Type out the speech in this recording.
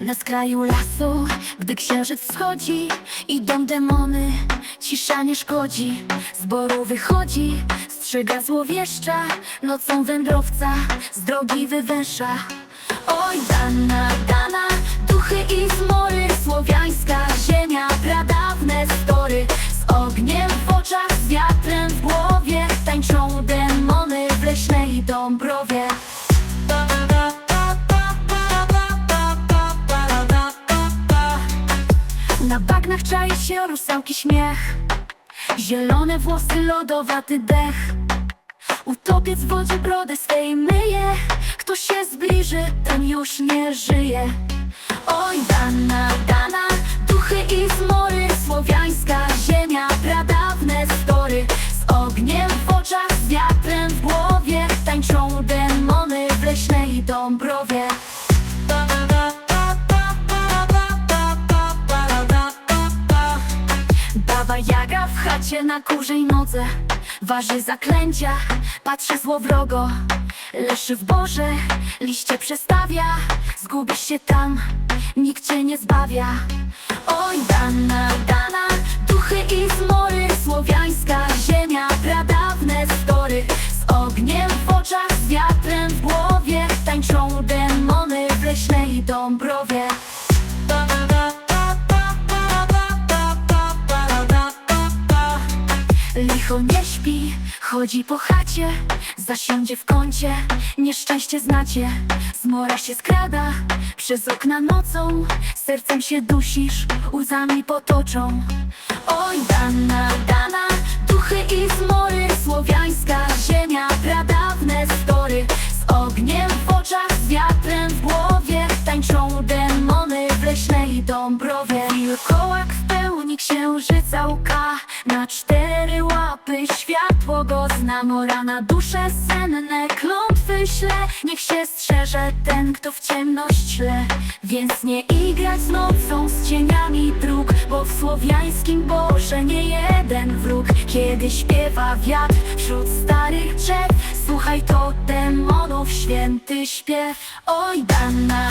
Na skraju lasu, gdy księżyc wschodzi Idą demony, cisza nie szkodzi. Z wychodzi, strzyga złowieszcza. Nocą wędrowca z drogi wywęsza. Oj, dana, dana, Na bagnach czai się rusałki śmiech. Zielone włosy, lodowaty dech. Utopiec w wodzie brodę swej myje. Kto się zbliży, ten już nie żyje. Oj, dana, dana, duchy i zmory Jaga w chacie na kurzej nodze. Waży zaklęcia, patrzy złowrogo. Leszy w borze, liście przestawia. Zgubisz się tam, nikt cię nie zbawia Nie śpi, chodzi po chacie Zasiądzie w kącie, nieszczęście znacie Zmora się skrada, przez okna nocą Sercem się dusisz, łzami potoczą Na cztery łapy światło go zna Mora na dusze senne klątwy śle. Niech się strzeże ten, kto w ciemność śle. Więc nie igrać z nocą, z cieniami dróg Bo w słowiańskim Boże nie jeden wróg. Kiedy śpiewa wiatr wśród starych drzew Słuchaj to demonów święty śpiew. Oj, dana,